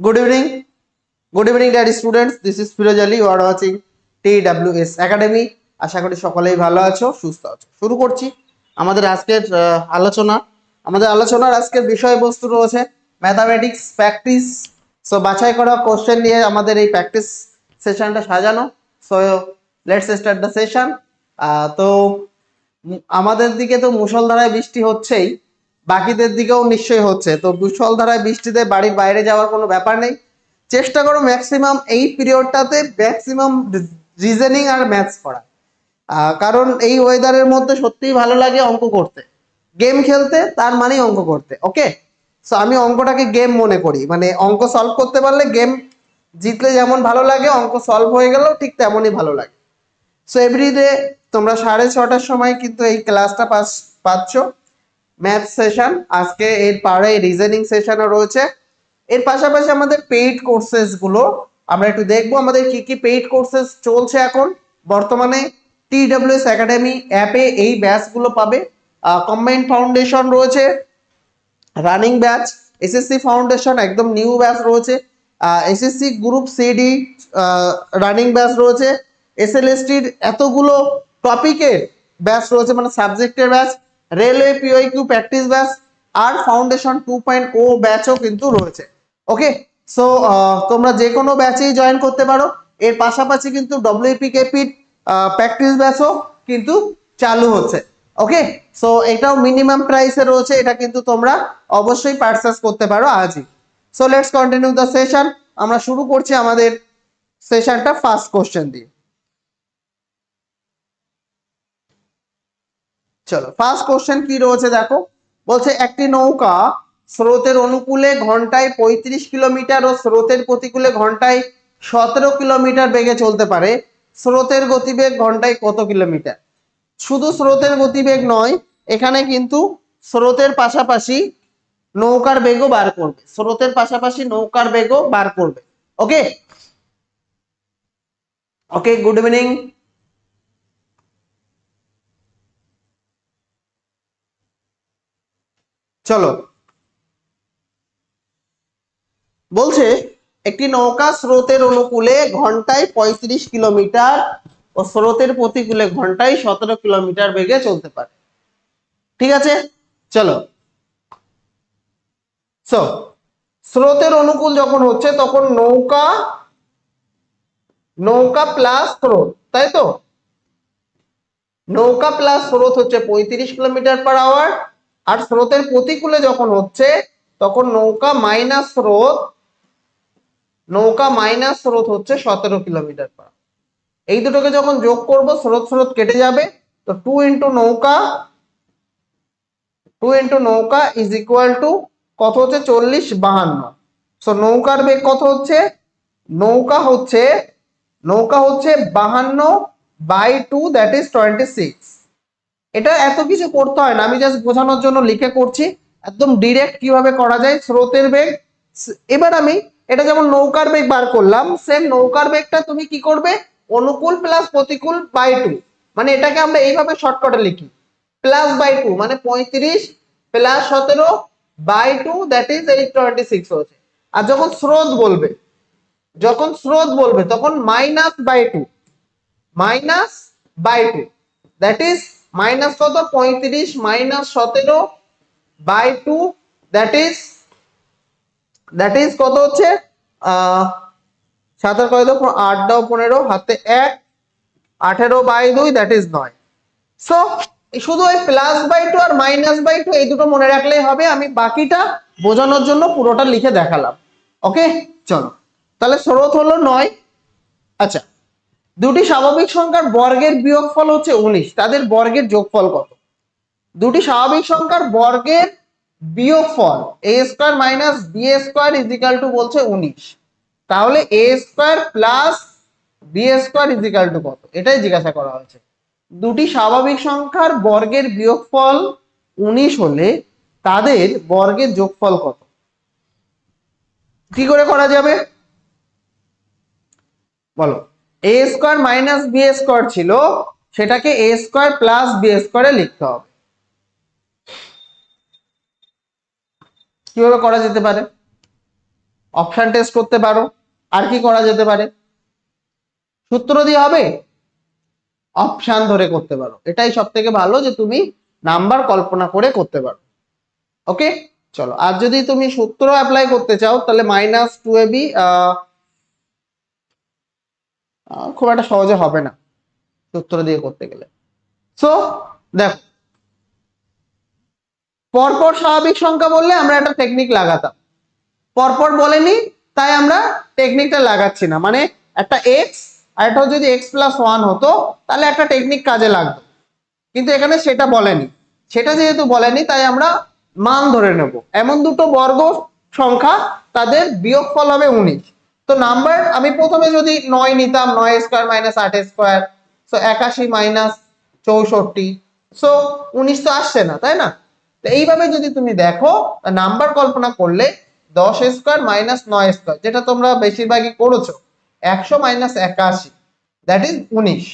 Good evening. Good evening, dear students. This is Firoj Ali. You are watching TWS Academy. আশা করি সকলেই ভালো আছো সুস্থ আছো শুরু করছি আমাদের আজকের আলোচনা আমাদের আলোচনার আজকের বিষয়বস্তু রয়েছে ম্যাথামেটিক্স প্র্যাকটিস সো বাছাই করা কোশ্চেন নিয়ে আমাদের এই প্র্যাকটিস সেশনটা সাজানো so let's start the session তো আমাদের দিকে তো মুষলধারায় বৃষ্টি হচ্ছেই বাকিদের দিকেও নিশ্চয়ই হচ্ছে। তো মুষলধারায় বৃষ্টিতে বাড়ির বাইরে যাওয়ার কোনো ব্যাপার নেই। চেষ্টা করো ম্যাক্সিমাম এই পিরিয়ডটাতে ম্যাক্সিমাম রিজনিং আর ম্যাথস করা কারণ এই ওয়েদারের মধ্যে সত্যিই ভালো লাগে অঙ্ক করতে। গেম খেলতে, তার মানেই অঙ্ক করতে ওকে সো আমি অঙ্কটাকে গেম মনে করি। মানে অঙ্ক সলভ করতে পারলে গেম জিতলে যেমন ভালো লাগে, অঙ্ক সলভ হয়ে গেলেও ঠিক তেমনই ভালো লাগে। সো এভরিডে তোমরা সাড়ে ছটার সময় কিন্তু এই ক্লাসটা পাস পাচ্ছ। ম্যাথ সেশন আজকে এর পাড়ে রিজনিং সেশনও রয়েছে। এর পাশাপাশি আমাদের পেইড কোর্সেসগুলো, আমরা একটু দেখব আমাদের কি কি পেইড কোর্সেস চলছে এখন। বর্তমানে টিডব্লিউএস একাডেমি অ্যাপে এই ব্যাচগুলো পাবে। কম্বাইন্ড ফাউন্ডেশন রয়েছে রানিং ব্যাচ এসএসসি ফাউন্ডেশন একদম নিউ ব্যাচ রয়েছে। SSC group CD running batch রয়েছে। এসএলএসটির এতগুলো টপিকের ব্যাচ রয়েছে মানে সাবজেক্টের batch railway PYQ practice batch আর ফাউন্ডেশন টু পয়েন্ট ও ব্যাচও কিন্তু রয়েছে। ওকে? সো তোমরা যে কোনো ব্যাচেই জয়েন করতে পারো। এর পাশাপাশি কিন্তু ডব্লিউপি কেপির প্র্যাকটিস ব্যাচও কিন্তু চালু হচ্ছে। ওকে? সো এটাও মিনিমাম প্রাইসে রয়েছে। এটা কিন্তু তোমরা অবশ্যই পারচেস করতে পারো আজই। So let's continue the session আমরা শুরু করছি আমাদের সেশনটা ফার্স্ট কোশ্চেন দিয়ে। চলো ফার্স্ট কোশ্চেন কি রয়েছে দেখো? বলছে, একটি নৌকা স্রোতের অনুকূলে ঘন্টায় পঁয়ত্রিশ কিলোমিটার ও স্রোতের প্রতিকূলে ঘন্টায় সতেরো কিলোমিটার বেগে চলতে পারে। স্রোতের গতিবেগ ঘন্টায় কত কিলোমিটার? শুধু স্রোতের গতিবেগ নয়, এখানে কিন্তু স্রোতের পাশাপাশি নৌকার বেগও বার করবে। স্রোতের পাশাপাশি নৌকার বেগও বার করবে। ওকে ওকে গুড ইভিনিং চলো। বলছে, একটি নৌকা স্রোতের অনুকূলে ঘন্টায় পঁয়ত্রিশ কিলোমিটার ও স্রোতের প্রতিকূলে ঘন্টায় সতেরো কিলোমিটার বেগে চলতে পারে। ঠিক আছে? চলো। সো স্রোতের অনুকূল যখন হচ্ছে, তখন নৌকা নৌকা প্লাস স্রোত, তাই তো? নৌকা প্লাস স্রোত হচ্ছে পঁয়ত্রিশ কিলোমিটার পার আওয়ার আর স্রোতের প্রতিকূলে যখন হচ্ছে, তখন নৌকা মাইনাস স্রোত, নৌকা মাইনাস স্রোত হচ্ছে সতেরো কিলোমিটার পার। এই দুটোকে যখন যোগ করব, স্রোত স্রোত কেটে যাবে। তো টু ইন্টু নৌকা টু ইন্টু নৌকা ইজ ইকুয়াল টু কত হচ্ছে? চল্লিশ বাহান্ন। সো নৌকার বেগ কত হচ্ছে? নৌকা হচ্ছে নৌকা হচ্ছে বাহান্ন by two that is twenty six এটা এত কিছু করতে হয় না। আমি জাস্ট বোঝানোর জন্য লিখে করছি। একদম ডিরেক্ট কীভাবে করা যায়, স্রোতের বেগ। এবার আমি এটা যেমন নৌকার বেগ বার করলাম সেম নৌকার বেগটা তুমি কি করবে? অনুকূল প্লাস প্রতিকূল বাই টু মানে এটাকে আমরা এইভাবে শর্টকাটে লিখি। প্লাস বাই টু মানে পঁয়ত্রিশ প্লাস সতেরো by two that is eight twenty six হচ্ছে। আর যখন স্রোত বলবে, যখন স্রোত বলবে, তখন minus by two minus by two that is minus কত? পঁয়ত্রিশ মাইনাস সতেরো by two that is that is কত হচ্ছে? সাতের কত দাও আট দাও পনেরো, হাতে এক, আঠেরো বাই দুই দ্যাট ইজ নয়। সো শুধু ওই প্লাস বাই টু আর মাইনাস বাই টু এই দুটো মনে রাখলেই হবে। আমি বাকিটা বোঝানোর জন্য পুরোটা লিখে দেখালাম। ওকে চলো। তাহলে স্রোত হলো নয়। আচ্ছা। দুটি স্বাভাবিক সংখ্যার বর্গের বিয়োগফল হচ্ছে উনিশ। তাদের বর্গের যোগফল কত? দুটি স্বাভাবিক সংখ্যার বর্গের বিয়োগফল a square minus b square is equal to বলছে উনিশ। তাহলে a square plus b square is equal to কত? এটাই জিজ্ঞাসা করা হয়েছে। দুটি স্বাভাবিক সংখ্যার বর্গের বিয়োগফল উনিশ হলে তাদের বর্গের যোগফল কত? কি করে করা যাবে? বলো। A square minus b square ছিল, সেটাকে এ স্কোয়ার প্লাস বি স্কোয়ারে লিখতে হবে। কীভাবে করা যেতে পারে? অপশন টেস্ট করতে পারো। আর কি করা যেতে পারে? সূত্র দিয়ে হবে? অপশন ধরে করতে পারো। এটাই সব থেকে ভালো যে তুমি নাম্বার কল্পনা করে করতে পারো। ওকে চলো। আর যদি তুমি সূত্র অ্যাপ্লাই করতে চাও, তাহলে মাইনাস টু এ বি খুব একটা সহজে হবে না সূত্র দিয়ে করতে গেলে। সো দেখো। পরপর স্বাভাবিক সংখ্যা বললে আমরা একটা টেকনিক লাগাতাম। পরপর বলেনি, তাই আমরা টেকনিকটা লাগাচ্ছি না। মানে একটা এক্স আর এটা যদি এক্স প্লাস ওয়ান হতো, তাহলে একটা টেকনিক কাজে লাগতো। কিন্তু এখানে সেটা বলেনি। সেটা যেহেতু বলেনি, তাই আমরা মান ধরে নেব। এমন দুটো বর্গ সংখ্যা তাদের বিয়োগফল হবে উনিশ। তো নাম্বার, আমি প্রথমে যদি নয় নিতাম, নয় স্কোয়ার মাইনাস আট স্কোয়ার সো একাশি মাইনাস চৌষট্টি সো উনিশ তো আসছে না, তাই না? তো এইভাবে যদি তুমি দেখো নাম্বার কল্পনা করলে, দশ স্কোয়ার মাইনাস নয় স্কোয়ার, যেটা তোমরা বেশিরভাগই করেছ, একশো মাইনাস একাশি দ্যাট ইজ উনিশ।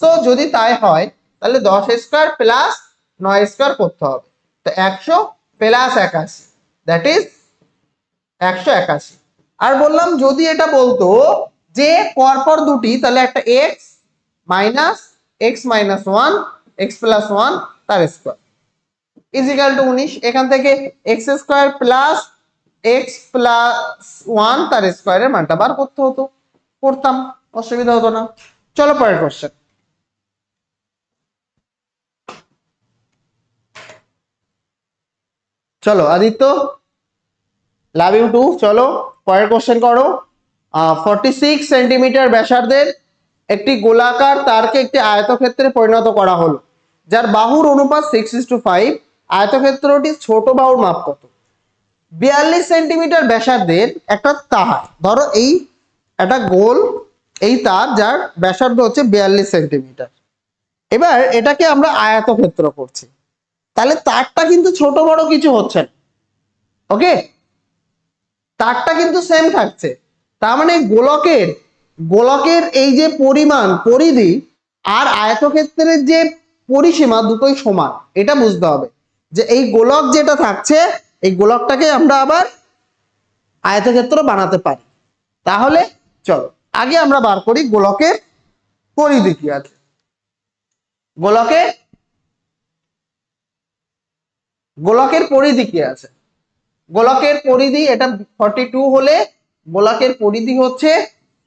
সো যদি তাই হয়, তাহলে দশ স্কোয়ার প্লাস নয় স্কোয়ার করতে হবে। তো একশো প্লাস একাশি দ্যাট ইজ একশো একাশি। আর বললাম যদি এটা বলতো যে পরপর দুটি, তাহলে একটা x minus x minus one x plus one তার স্কোয়ার ইজিক্যাল টু উনিশ, এখান থেকে x square plus x plus one তার স্কোয়ারের মানটা বার করতে হতো। করতাম, অসুবিধা হতো না। চলো পরের কোশ্চেন চলো, আদিত্য? লাভ ইউ টু চলো। পরের কোশ্চেন করো। ফর্টি সিক্স সেন্টিমিটার ব্যাসার্ধের একটি গোলাকার তারকে একটি আয়তক্ষেত্রে পরিণত করা হলো, যার বাহুর অনুপাত সিক্স ইস টু ফাইভ আয়তক্ষেত্রটি ছোট বাহুর মাপ কত বিয়াল্লিশ সেন্টিমিটার ব্যাসার্ধের একটা তার, ধরো এই একটা গোল, এই তার যার ব্যাসার্ধ হচ্ছে বিয়াল্লিশ সেন্টিমিটার এবার এটাকে আমরা আয়তক্ষেত্র করছি। তাহলে তারটা কিন্তু ছোট বড় কিছু হচ্ছে না। ওকে তারটা কিন্তু সেম থাকছে। তার মানে গোলকের গোলকের এই যে পরিমাণ, পরিধি আর আয়তক্ষেত্রের যে পরিসীমা দুটোই সমান, এটা বুঝতে হবে। যে এই গোলক যেটা থাকছে, এই গোলকটাকে আমরা আবার আয়তক্ষেত্র বানাতে পারি। তাহলে চলো, আগে আমরা বার করি গোলকের পরিধি কি আছে। গোলকের গোলকের পরিধি কি আছে? গোলকের পরিধি এটা ফর্টি টু হলে গোলকের পরিধি হচ্ছে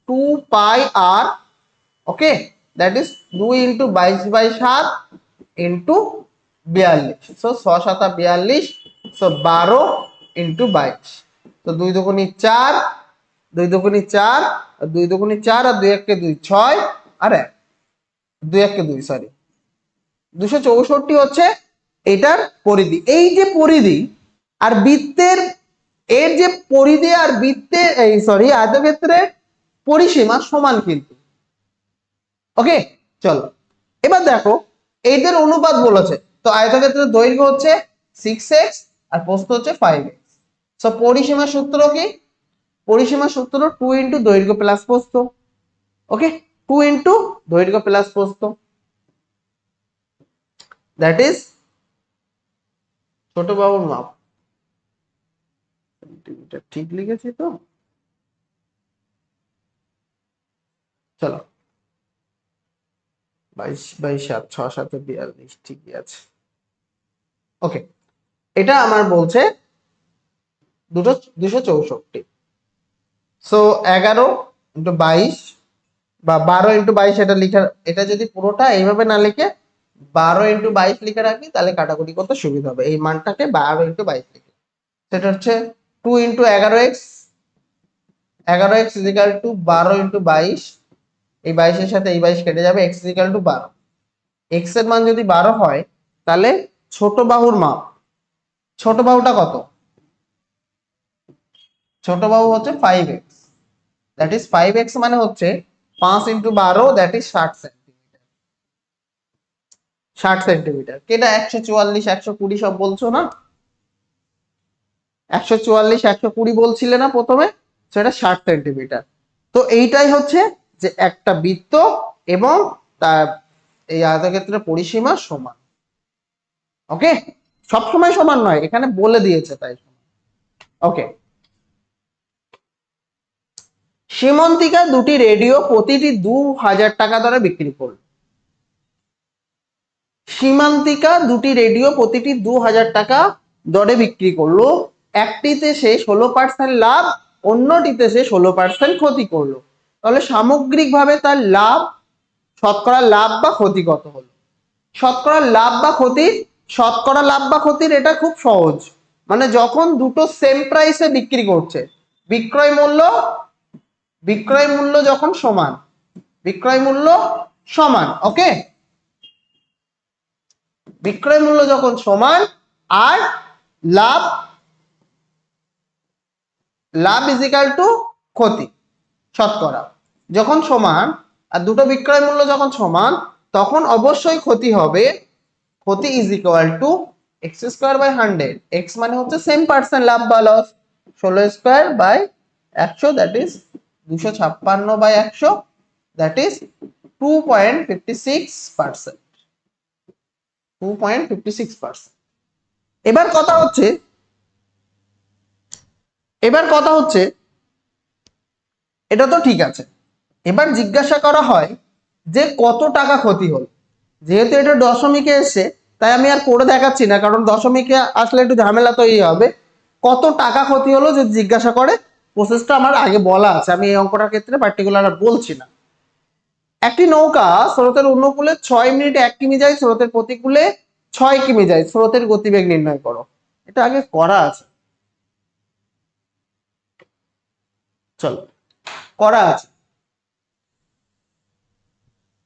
টু পাই আর ওকে দ্যাট ইজ দুই ইন্টু বাইশ বাই সাত ইন্টু বিয়াল্লিশ। সো ছ সাতা বিয়াল্লিশ সো বারো ইন্টু বাইশ। তো দুই দুগুনি চার, দুই দুগুনি চার, দুই দুগুনি চার আর দুই এককে দুই ছয়, আর এক। দুই এককে দুই সরি দুশো চৌষট্টি হচ্ছে এটার পরিধি। এই যে পরিধি আর বৃত্তের, এর যে পরিধি আর বৃত্তের, এই সরি আয়তক্ষেত্রের পরিসীমা সমান কিন্তু। ওকে চলো। এবার দেখো, এদের অনুপাত বলেছে। তো আয়তক্ষেত্রের দৈর্ঘ্য হচ্ছে সিক্স এক্স আর প্রস্থ হচ্ছে ফাইভ এক্স সো পরিসীমা সূত্র কি? পরিসীমা সূত্র টু ইন্টু দৈর্ঘ্য প্লাস প্রস্থ। ওকে টু ইন্টু দৈর্ঘ্য প্লাস প্রস্থ। দ্যাট ইজ ছোট বাবুর মাপ। সেন্টিমিটার ঠিক লিখেছি তো? চলো। বাইশ বাইশ, সাত, ছ সাথে বিয়াল্লিশ, ঠিকই আছে। ওকে এটা আমার বলছে দুটো, দুশো চৌষট্টি। সো এগারো ইন্টু বাইশ বা বারো ইন্টু বাইশ এটা লিখে, এটা যদি পুরোটা এইভাবে না লিখে বারো ইন্টু বাইশ লিখে রাখি, তাহলে কাটাকুটি করতে সুবিধা হবে। এই মানটাকে বারো ইন্টু বাইশ লিখে। সেটা হচ্ছে টু ইন্টু এগারো এক্স এগারো এক্স ইজিক্যাল টু বারো ইন্টু বাইশ, এই বাইশের সাথে এই বাইশ কেটে যাবে এক্স ইজিক্যাল টু বারো। এক্সের মান যদি বারো হয়, তাহলে ছোট বাহুর মাপ, ছোট বাহুটা কত? ছোট বাহু হচ্ছে five x that is five x মানে হচ্ছে পাঁচ ইন্টু বারো দ্যাট ইজ ষাট সেন্টিমিটার ষাট সেন্টিমিটার কেটা একশো চুয়াল্লিশ, একশো কুড়ি সব বলছো না? একশো চুয়াল্লিশ, একশো কুড়ি বলছিলে না প্রথমে? সেটা ষাট সেন্টিমিটার। তো এইটাই হচ্ছে যে একটা বৃত্ত এবং তার এই আয়তক্ষেত্রের পরিসীমা সমান। ওকে সবসময় সমান নয়, এখানে বলে দিয়েছে তাই ওকে সীমন্তিকা দুটি রেডিও প্রতিটি দু হাজার টাকা দরে বিক্রি করল। সীমান্তিকা দুটি রেডিও প্রতিটি দু হাজার টাকা দরে বিক্রি করল। একটিতে সে ষোলো পার্সেন্ট লাভ, অন্যটিতে সে ষোলো পার্সেন্ট ক্ষতি করল। তাহলে সামগ্রিকভাবে তার লাভ, শতকরা লাভ বা ক্ষতি কত হলো? শতকরা লাভ বা ক্ষতি, শতকরা লাভ বা ক্ষতির এটা খুব সহজ। মানে যখন দুটো সেম প্রাইসে বিক্রি করছে, বিক্রয় মূল্য বিক্রয় মূল্য যখন সমান, বিক্রয় মূল্য সমান ওকে বিক্রয় মূল্য যখন সমান, আর লাভ লাভ ইজিক্যাল টু ক্ষতি, শতকরা। যখন সমান, আর দুটো বিক্রয় মূল্য যখন সমান, তখন অবশ্যই ক্ষতি হবে, ক্ষতি is equal to x square by hundred x মানে হচ্ছে সেম পার্সেন্ট লাভ বা লস, ষোলো স্কোয়ার বাই একশো দ্যাট ইজ দুশো ছাপ্পান্ন বাই একশো that is two point fifty six percent two point fifty six percent এবার কথা হচ্ছে এবার কথা হচ্ছে, এটা তো ঠিক আছে। এবার জিজ্ঞাসা করা হয় যে কত টাকা ক্ষতি হল? যেহেতু এটা দশমিকে এসে তাই আমি আর করে দেখাচ্ছি না, কারণ দশমিকে আসলে একটু ঝামেলা তৈরি হবে। কত টাকা ক্ষতি হলো যদি জিজ্ঞাসা করে? প্রসেসটা আমার আগে বলা আছে, আমি এই অঙ্কটার ক্ষেত্রে পার্টিকুলার বলছি না। একটি নৌকা স্রোতের অনুকূলে ছয় মিনিটে এক কিমি যায়, স্রোতের প্রতিকূলে ছয় কিমি যায়, স্রোতের গতিবেগ নির্ণয় করো। এটা আগে করা আছে। চলো, করা আছে।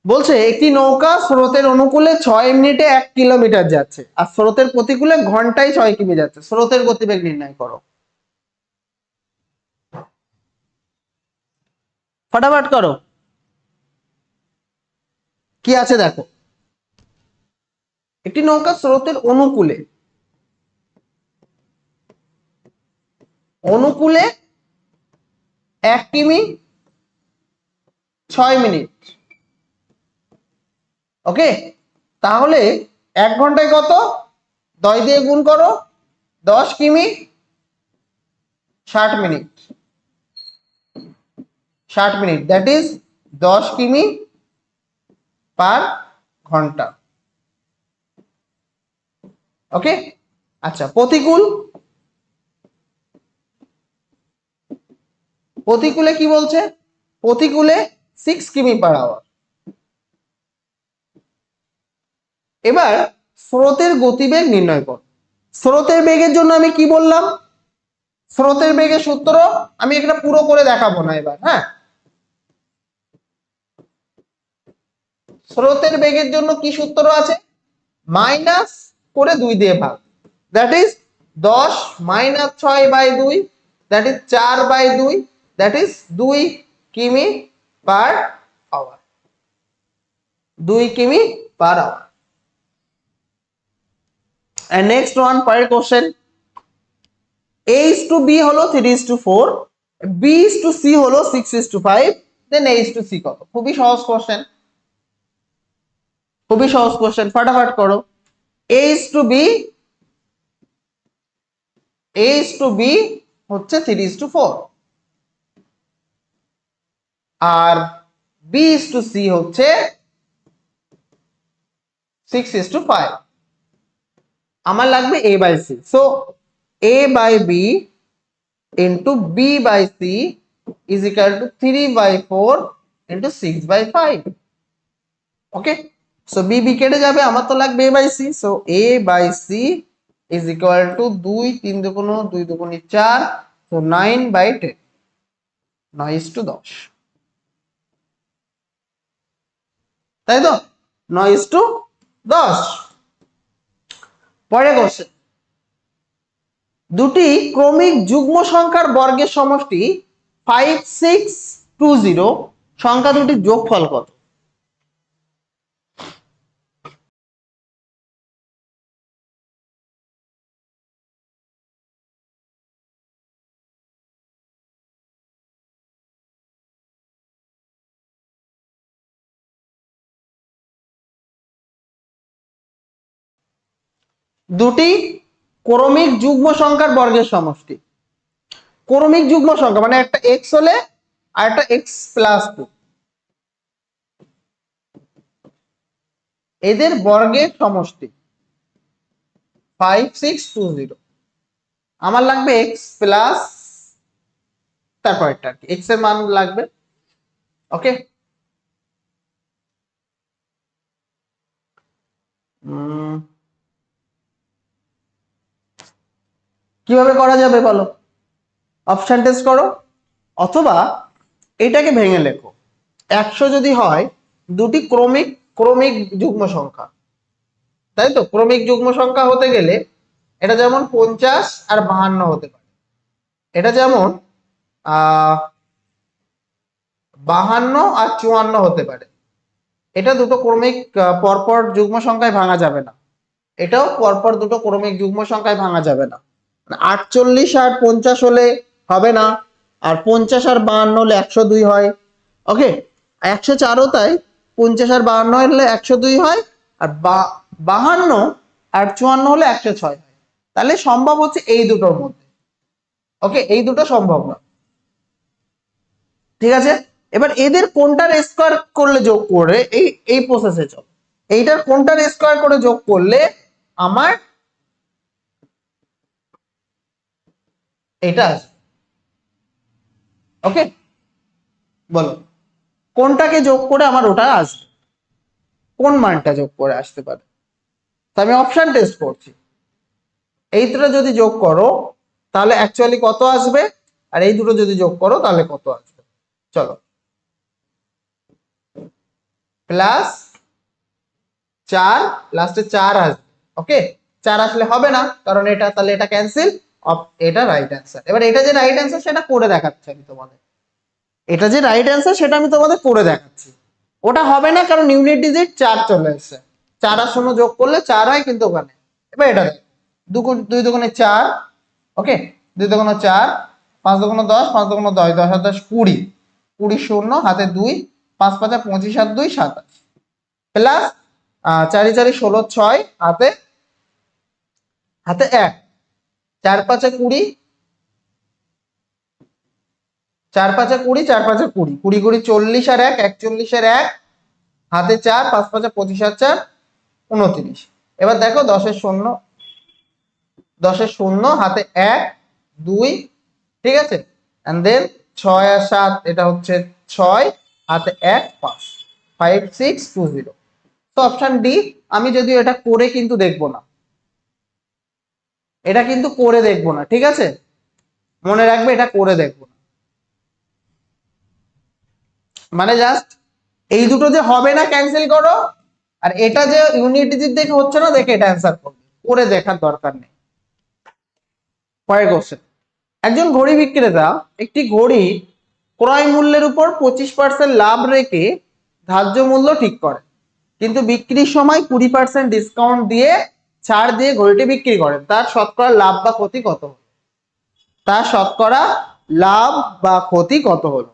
বলছে, একটি নৌকা স্রোতের অনুকূলে ছয় মিনিটে এক কিলোমিটার যাচ্ছে, আর স্রোতের প্রতিকূলে ঘন্টায় ছয় কিমি যাচ্ছে। স্রোতের গতিবেগ নির্ণয় করো। ফটাফট করো। কি আছে দেখো? একটি নৌকা স্রোতের অনুকূলে অনুকূলে এক কিমি, ছয় মিনিট। ওকে? তাহলে এক ঘন্টায় কত? দশ দিয়ে গুণ করো। দশ কিমি, ষাট মিনিট। ষাট মিনিট। দ্যাট ইজ দশ কিমি পার ঘণ্টা। ওকে? আচ্ছা প্রতিকূল প্রতিকূলে কি বলছে? প্রতিকূলে সিক্স কিমি পার আওয়ার এবার স্রোতের গতিবেগ নির্ণয় কর। স্রোতের বেগের জন্য আমি কি বললাম? স্রোতের বেগের সূত্র আমি এটা পুরো করে দেখাবো না এবার হ্যাঁ? স্রোতের বেগের জন্য কি সূত্র আছে? মাইনাস করে দুই দিয়ে ভাগ। দ্যাট ইজ দশ মাইনাস ছয় বাই দুই দ্যাট ইজ চার বাই দুই দ্যাট ইজ দুই কিমি পার আওয়ার দুই কিমি per hour and next one পরের question a is to b হলো 3 is to 4 b is to c হলো 6 is to 5 then a is to c কত? খুবই সহজ কোশ্চেন খুবই সহজ কোশ্চেন ফটাফট করো। A is to b, a is to b হচ্ছে 3 is to 4 আর b is to c হচ্ছে সিক্স ইস টু ফাইভ আমার লাগবে a by C so a by B into B by C is equal to three by four into six by five okay so B B কেটে যাবে, আমার তো লাগবে a by C so a by C is equal to দুই, তিন দুগুণ দুই দুগুণি চার সো নাইন বাই টেন নয় ইস টু দশ. তাই তো? নয় টু দশ। পরে কোশ্চেন দুটি ক্রমিক যুগ্ম সংখ্যার বর্গের সমষ্টি ফাইভ সিক্স টু জিরো সংখ্যা দুটির যোগফল কত? দুটি ক্রমিক যুগ্ম সংখ্যার বর্গের সমষ্টি। ক্রমিক যুগ্ম সংখ্যা মানে একটা এক্স হলে আর একটা এক্স প্লাস টু এদের বর্গের সমষ্টি। ফাইভ সিক্স টু জিরো আমার লাগবে এক্স প্লাস তারপর একটা আর কি। এক্সের মান লাগবে। ওকে কীভাবে করা যাবে বলো? অপশন টেস্ট করো। অথবা এটাকে ভেঙে লেখো। একশো যদি হয়, দুটি ক্রমিক ক্রমিক যুগ্ম সংখ্যা। তাই তো? ক্রমিক যুগ্ম সংখ্যা হতে গেলে এটা যেমন পঞ্চাশ আর বাহান্ন হতে পারে। এটা যেমন বাহান্ন আর চুয়ান্ন হতে পারে। এটা দুটো ক্রমিক পরপর যুগ্ম সংখ্যায় ভাঙা যাবে না। এটাও পরপর দুটো ক্রমিক যুগ্ম সংখ্যায় ভাঙা যাবে না। আটচল্লিশ আর পঞ্চাশ হলে হবে না, আর পঞ্চাশ আর বাহান্ন হলে একশো দুই হয়। ওকে একশো চারও তাই, পঞ্চাশ আর বাহান্ন হলে একশো দুই হয়, আর বাহান্ন আর চুয়ান্ন হলে একশো ছয় হয়। তাহলে সম্ভব হচ্ছে এই দুটোর মধ্যে। ওকে এই দুটো সম্ভব না। ঠিক আছে? এবার এদের কোনটার স্কোয়ার করলে যোগ করে, এই এই প্রসেসে চল। এইটার কোনটার স্কোয়ার করে যোগ করলে আমার এটা আসবে ওকে বলো। কোনটাকে যোগ করে আমার ওটা আসবে? কোন মানটা যোগ করে আসতে পারে? আমি অপশন টেস্ট করছি। এই দুটো যদি যোগ করো, তাহলে অ্যাকচুয়ালি কত আসবে? আর এই দুটো যদি যোগ করো, তাহলে কত আসবে? চলো। প্লাস চার লাস্টে চার আসবে। ওকে চার আসলে হবে না, কারণ এটা, তাহলে এটা ক্যান্সেল এটা রাইট অ্যান্সার এবার এটা যে রাইট অ্যান্সার সেটা করে দেখাচ্ছি আমি তোমাদের। এটা যে রাইট অ্যান্সার সেটা আমি তোমাদের করে দেখাচ্ছি। ওটা হবে না, কারণ ইউনিট ডিজিট চার চলে এসছে। চার আর শূন্য যোগ করলে চার হয় কিন্তু ওখানে। এবার এটা দুই দোকানে চার ওকে দুই দোকানে চার, পাঁচ দোকানে দশ, পাঁচ দোকানে দশ দশ আর দশ কুড়ি। কুড়ি শূন্য, হাতে দুই, পাঁচ পাঁচা পঁচিশ আর দুই, সাতাশ। প্লাস চারি চারি ষোলো ছয়, হাতে হাতে এক। চার পাঁচে কুড়ি, চার পাঁচে কুড়ি, চার পাঁচে কুড়ি। কুড়ি কুড়ি চল্লিশ আর এক একচল্লিশের এক, হাতে চার, পাঁচ পাঁচে পঁচিশ আর চার, উনত্রিশ। এবার দেখো দশের শূন্য দশের শূন্য, হাতে এক, দুই, ঠিক আছে? অ্যান্ড দেন ছয় আর সাত, এটা হচ্ছে ছয়, হাতে এক, পাঁচ। ফাইভ সিক্স টু জিরো তো অপশন ডি আমি যদিও এটা করে কিন্তু দেখব না। এটা কিন্তু করে দেখব না, ঠিক আছে? মনে রাখবে এটা করে দেখব না। মানে জাস্ট এই দুটো যে হবে না ক্যান্সেল করো, আর এটা যে ইউনিট ডিজিট দেখে হচ্ছে না, দেখে এটা অ্যান্সার করবে। করে দেখার দরকার নেই। পরের কোশ্চেন একজন ঘড়ি বিক্রেতা, একটি ঘড়ি ক্রয় মূল্যের উপর পঁচিশ পার্সেন্ট লাভ রেখে ধার্য মূল্য ঠিক করে, কিন্তু বিক্রির সময় কুড়ি পার্সেন্ট ডিসকাউন্ট দিয়ে ছাড় দিয়ে ঘড়িটি বিক্রি করেন, তার শতকরা লাভ বা ক্ষতি কত হলো? তার শতকরা লাভ বা ক্ষতি কত হলো?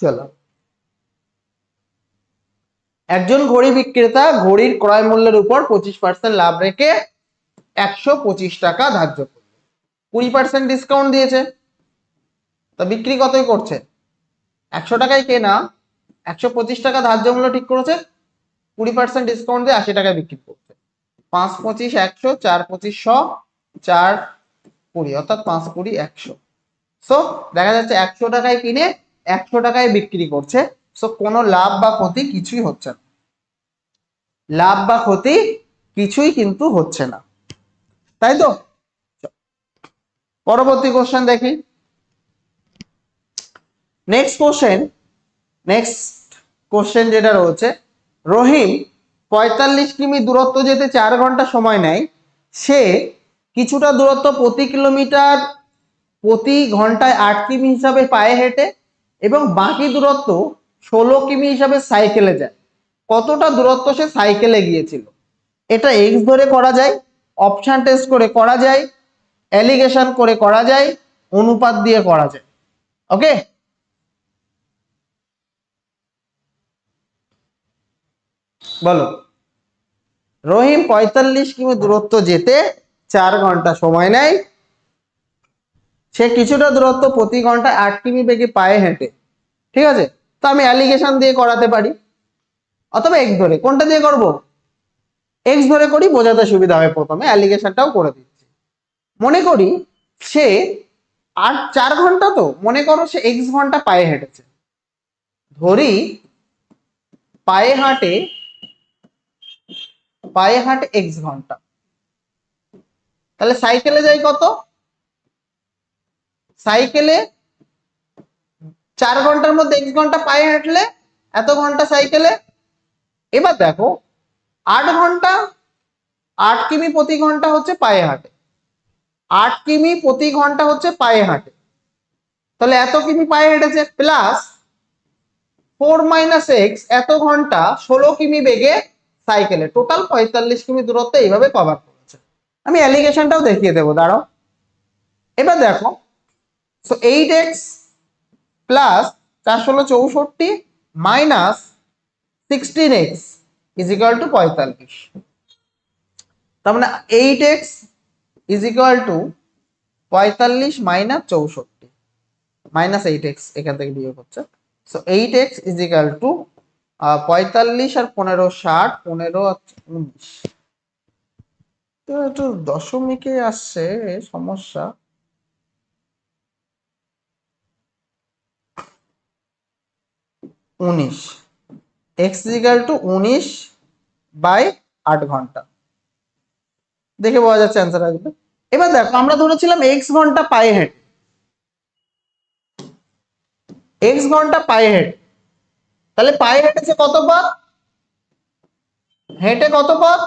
চলো। একজন ঘড়ি বিক্রেতা ঘড়ির ক্রয় মূল্যের উপর পঁচিশ পার্সেন্ট লাভ রেখে একশো পঁচিশ টাকা ধার্য করল। কুড়ি পার্সেন্ট ডিসকাউন্ট দিয়েছে। তা বিক্রি কতই করছে? একশো টাকায় কেনা, একশো পঁচিশ টাকা ধার্য মূল্য ঠিক করেছে, কুড়ি পার্সেন্ট ডিসকাউন্ট দিয়ে আশি টাকায় বিক্রি করছে। পাঁচ পঁচিশ একশো, চার পঁচিশ শ, চার কুড়ি, অর্থাৎ পাঁচ কুড়ি একশো। সো দেখা যাচ্ছে একশো টাকায় কিনে, একশো টাকায় বিক্রি করছে। সো কোনো লাভ বা ক্ষতি কিছুই হচ্ছে না। লাভ বা ক্ষতি কিছুই কিন্তু হচ্ছে না। তাই তো? পরবর্তী কোশ্চেন দেখি। নেক্সট কোশ্চেন নেক্সট কোশ্চেন যেটা রয়েছে, রহিম পঁয়তাল্লিশ কিমি দূরত্ব যেতে চার ঘণ্টা সময় নেয়। সে কিছুটা দূরত্ব প্রতি কিলোমিটার প্রতি ঘন্টায় আট কিমি হিসাবে পায়ে হেঁটে এবং বাকি দূরত্ব ষোলো কিমি হিসাবে সাইকেলে যায়। কতটা দূরত্ব সে সাইকেলে গিয়েছিল? এটা এক্স ধরে করা যায় অপশান টেস্ট করে করা যায় অ্যালিগেশন করে করা যায়, অনুপাত দিয়ে করা যায়। ওকে বলো। রহিম পঁয়তাল্লিশ কিমি দূরত্ব যেতে চার ঘণ্টা সময় নেয়। সে কিছুটা দূরত্ব প্রতি ঘন্টায় আট কিমি বেগে পায়ে হেঁটে। ঠিক আছে? তো আমি অ্যালিগেশন দিয়ে করাতে পারি। অথবা এক্স ধরে। কোনটা দিয়ে করব? এক্স ধরে করি, বোঝাতে সুবিধা হবে প্রথমে। অ্যালিগেশনটাও করে দিচ্ছি। মনে করি সে আট চার ঘণ্টা তো, মনে করো সে এক্স ঘণ্টা পায়ে হেঁটেছে। ধরি পায়ে হাঁটে পায়ে হাঁটে এক্স ঘণ্টা। তাহলে সাইকেলে যাই কত? সাইকেলে চার ঘণ্টার মধ্যে এক্স ঘণ্টা পায়ে হাঁটলে এত ঘণ্টা সাইকেলে এবার দেখো, আট ঘণ্টা, আট কিমি প্রতি ঘণ্টা হচ্ছে পায়ে হাঁটে। আট কিমি প্রতি ঘণ্টা হচ্ছে পায়ে হাঁটে। তাহলে এত কিমি পায়ে হেঁটেছে প্লাস ফোর মাইনাস এক্স এত ঘণ্টা ষোলো কিমি বেগে সাইকেলে। টোটাল পঁয়তাল্লিশ কিমি দূরত্ব এইভাবে কভার করেছে। আমি অ্যালিগেশনটাও দেখিয়ে দেবো, দাঁড়াও। এবার দেখো সো এইট এক্স প্লাস চারশো চৌষট্টি minus sixteen x is to পঁয়তাল্লিশ। তার মানে এইট এক্স ইজ টু পঁয়তাল্লিশ মাইনাস চৌষট্টি। মাইনাস এইট এক্স এখান থেকে বিয়োগ হচ্ছে। So eight x is to পঁয়তাল্লিশ আর পনেরো, ষাট, পনেরো উনিশ। তো একটু দশমিকে আসছে সমস্যা। উনিশ। এক্স ইজিক্যাল টু উনিশ বাই আট ঘণ্টা। দেখে বোঝা যাচ্ছে অ্যান্সার আসবে। এবার দেখো, আমরা ধরেছিলাম এক্স ঘণ্টা পায়ে হেঁটে। এক্স ঘণ্টা পায়ে হেঁটে। তাহলে পায়ে হেঁটেছে কত পথ হেঁটে কত পথ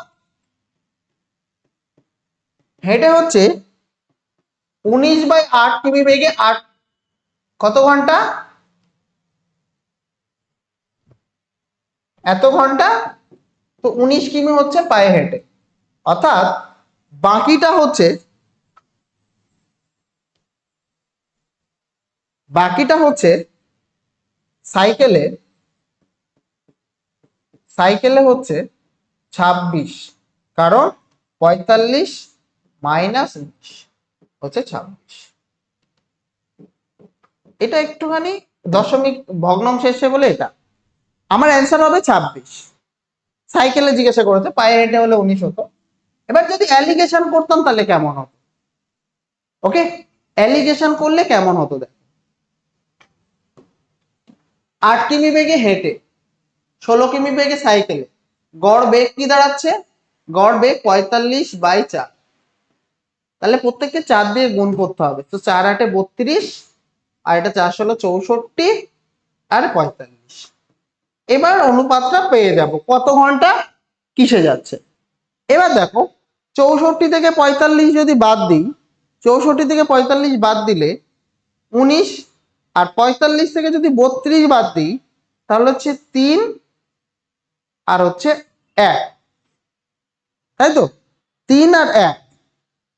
হেঁটে হচ্ছে উনিশ বাই আট কিমি বেগে আট, কত ঘণ্টা? এত ঘণ্টা? তো উনিশ কিমি হচ্ছে পায়ে হেঁটে। অর্থাৎ বাকিটা হচ্ছে বাকিটা হচ্ছে সাইকেলে সাইকেলে হচ্ছে ছাব্বিশ, কারণ পঁয়তাল্লিশ মাইনাস হচ্ছে ছাব্বিশ। এটা একটুখানি দশমিক ভগ্নাংশ এসছে বলে এটা। আমার অ্যান্সার হবে ছাব্বিশ। সাইকেলে জিজ্ঞাসা করেছে পায়ে হেঁটে হলে উনিশ হতো। এবার যদি অ্যালিগেশন করতাম তাহলে কেমন হতো? ওকে অ্যালিগেশন করলে কেমন হতো দেখ? আট কিমি বেগে হেঁটে ষোলো কিমি বেগে সাইকেলে। গড় বেগ কি দাঁড়াচ্ছে? গড় বেগ পঁয়তাল্লিশ বাই চার। তাহলে প্রত্যেককে চার দিয়ে গুণ করতে হবে। তো চার আটে বত্রিশ, আর এটা চার ষোলো চৌষট্টি, আর পঁয়তাল্লিশ। এবার অনুপাতটা পেয়ে যাব। কত ঘণ্টা? কিসে যাচ্ছে? এবার দেখো, চৌষট্টি থেকে পঁয়তাল্লিশ যদি বাদ দিই, চৌষট্টি থেকে পঁয়তাল্লিশ বাদ দিলে উনিশ, আর পঁয়তাল্লিশ থেকে যদি বত্রিশ বাদ দিই, তাহলে হচ্ছে তিন আর হচ্ছে এক। তাই তো? তিন আর এক।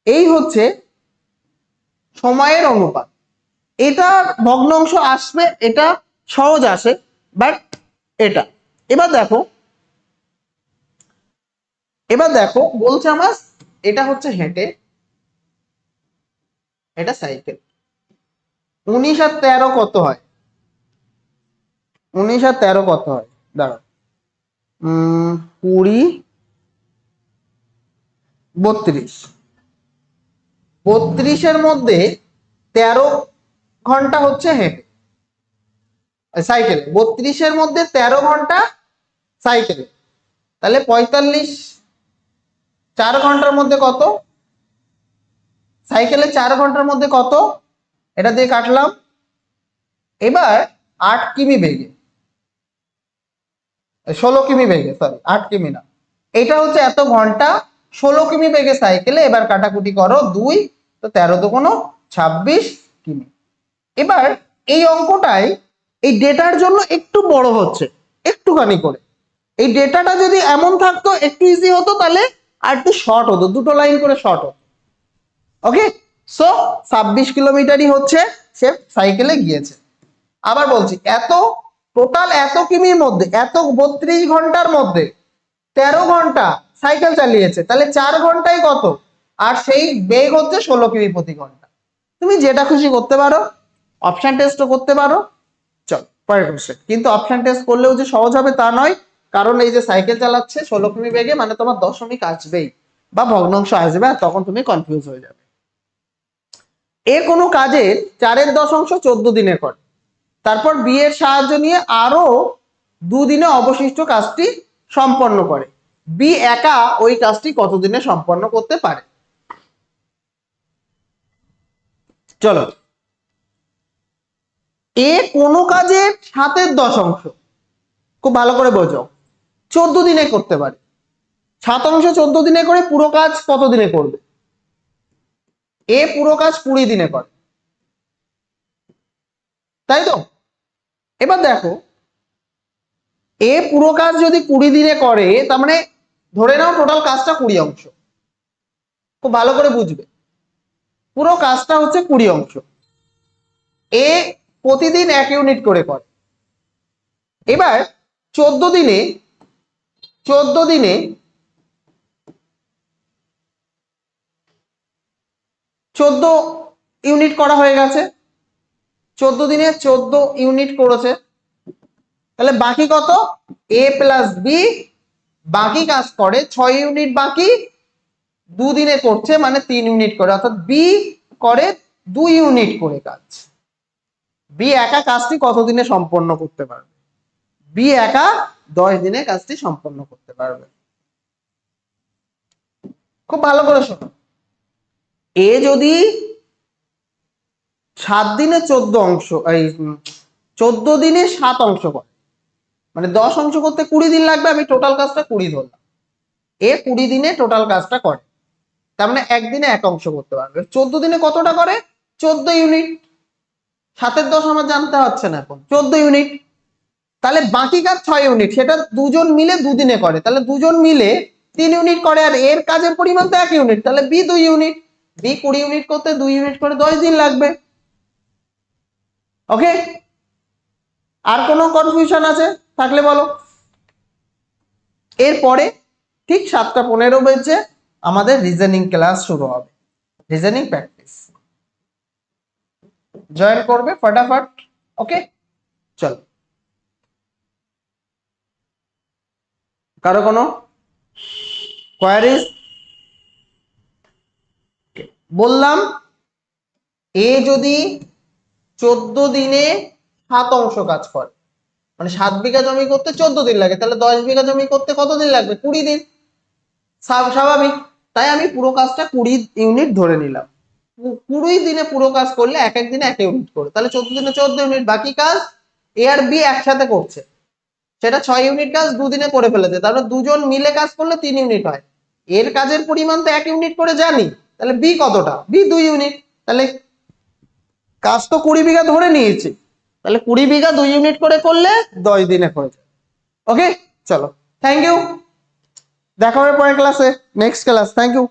এই হচ্ছে সময়ের অনুপাত। এটা ভগ্নাংশ আসবে, এটা সহজ আসে বাট এটা। এবার দেখো এবার দেখো, বলছে আমার এটা হচ্ছে হেঁটে, এটা সাইকেল উনিশ আর তেরো কত হয়? উনিশ আর তেরো কত হয়? দাঁড়াও। কুড়ি, বত্রিশ। বত্রিশের মধ্যে তেরো ঘণ্টা হচ্ছে হেঁটে সাইকেলে বত্রিশের মধ্যে তেরো ঘণ্টা সাইকেলে তাহলে পঁয়তাল্লিশ, চার ঘণ্টার মধ্যে কত? সাইকেলে চার ঘণ্টার মধ্যে কত? এটা দিয়ে কাটলাম। এবার আট কিমি বেগে। ষোলো কিমি বেগে সরি আট কিমি না। এটা হচ্ছে এত ঘণ্টা, ষোলো কিমি বেগে সাইকেলে এবার কাটাকুটি করো দুই, তো তেরো তো কোনো ছাব্বিশ কিমি। এবার এই অঙ্কটাই এই ডেটার জন্য একটু বড় হচ্ছে, একটুখানি করে। এই ডেটাটা যদি এমন থাকতো, একটু ইজি হতো, তাহলে আর একটু শর্ট হতো, দুটো লাইন করে শর্ট হতো। ওকে সো ছাব্বিশ কিলোমিটারই হচ্ছে, সে সাইকেলে গিয়েছে। আবার বলছি, এত টোটাল এত কিমির মধ্যে, এত বত্রিশ ঘণ্টার মধ্যে তেরো ঘণ্টা সাইকেল চালিয়েছে, তাহলে চার ঘন্টায় কত? আর সেই বেগ হচ্ছে ষোলো কিমি প্রতি ঘণ্টা। তুমি যেটা খুশি করতে পারো অপশন টেস্টও করতে পারো। চল, পরের কোশ্চেন কিন্তু অপশন টেস্ট করলেও যে সহজ হবে তা নয়, কারণ এই যে সাইকেল চালাচ্ছে ষোলো কিমি বেগে মানে তোমার দশমিক আসবেই, বা ভগ্নাংশ আসবে, আর তখন তুমি কনফিউজ হয়ে যাবে। এ কোনো কাজের চারের দশ অংশ চোদ্দ দিনে করে। তারপর বি এর সাহায্য নিয়ে আরও দুদিনে অবশিষ্ট কাজটি সম্পন্ন করে। বি একা ওই কাজটি কতদিনে সম্পন্ন করতে পারে? চলো। এ কোনো কাজের সাতের দশাংশ খুব ভালো করে বোঝো। চোদ্দ দিনে করতে পারে। সাত অংশ চোদ্দ দিনে করে পুরো কাজ কত দিনে করবে? এ পুরো কাজ কুড়ি দিনে করে। তাই তো? এবার দেখো, এ পুরো কাজ যদি কুড়ি দিনে করে, তার মানে ধরে নাও টোটাল কাজটা কুড়ি অংশ। খুব ভালো করে বুঝবে। পুরো কাজটা হচ্ছে কুড়ি অংশ। এ প্রতিদিন এক ইউনিট করে করে। এবার চোদ্দ দিনে চোদ্দ দিনে চোদ্দ ইউনিট করা হয়ে গেছে। চোদ্দ দিনে চোদ্দ ইউনিট করেছে। তাহলে বাকি কত? এ প্লাস বি বাকি কাজ করে, ছয় ইউনিট বাকি, দুদিনে করছে মানে তিন ইউনিট করে। অর্থাৎ বি করে, দুই ইউনিট করে কাজ। বি একা কাজটি কত দিনে সম্পন্ন করতে পারবে? বি একা দশ দিনে কাজটি সম্পন্ন করতে পারবে। খুব ভালো করে শোনো। এ যদি সাত দিনে চোদ্দ অংশ, এই চোদ্দ দিনে সাত অংশ করে। মানে দশ অংশ করতে কুড়ি দিন লাগবে, আমি টোটাল কাজটা কুড়ি ধরলাম। এ কুড়ি দিনে টোটাল কাজটা করে। তার মানে একদিনে এক অংশ করতে পারবে। চোদ্দ দিনে কতটা করে? চোদ্দ ইউনিট সাতের দশ আমার জানতে হচ্ছে না এখন। চোদ্দ ইউনিট তাহলে বাকি কাজ ছয় ইউনিট সেটা দুজন মিলে দুদিনে করে। তাহলে দুজন মিলে তিন ইউনিট করে, আর এর কাজের পরিমাণ তো এক ইউনিট তাহলে বি দুই ইউনিট বি কুড়ি ইউনিট করতে দুই ইউনিট করে দশ দিন লাগবে। ওকে আর কোনো কনফিউশন আছে? থাকলে বলো। এরপরে ঠিক সাতটা পনেরো বেজে আমাদের রিজনিং ক্লাস শুরু হবে। রিজনিং প্র্যাকটিস জয়েন করবে ফটাফট। ওকে চলো। কারও কোনো কোয়ারিজ বললাম এ যদি চোদ্দ দিনে সাত অংশ কাজ করে। মানে সাত বিঘা জমি করতে চোদ্দ দিন লাগে, তাহলে দশ বিঘা জমি করতে কত দিন লাগবে? কুড়ি দিন। স্বাভাবিক। তাই আমি পুরো কাজটা কুড়ি ইউনিট ধরে নিলাম। কুড়ি দিনে পুরো কাজ করলে এক এক দিনে এক ইউনিট করে। তাহলে চোদ্দ দিনে চোদ্দ ইউনিট, বাকি কাজ এ আর বি একসাথে করছে। সেটা ছয় ইউনিট কাজ দুদিনে করে ফেলেছে। তাহলে দুজন মিলে কাজ করলে তিন ইউনিট হয়। এর কাজের পরিমাণ তো এক ইউনিট করে জানি। তাহলে বি কতটা? বি দুই ইউনিট। তাহলে কাজ তো কুড়ি বিঘা ধরে নিয়েছি। তাহলে কুড়ি বিঘা দুই ইউনিট করে করলে দশ দিনে হয়ে যাবে। ওকে চলো। থ্যাংক ইউ দেখা হবে পরের ক্লাসে নেক্সট ক্লাস থ্যাংক ইউ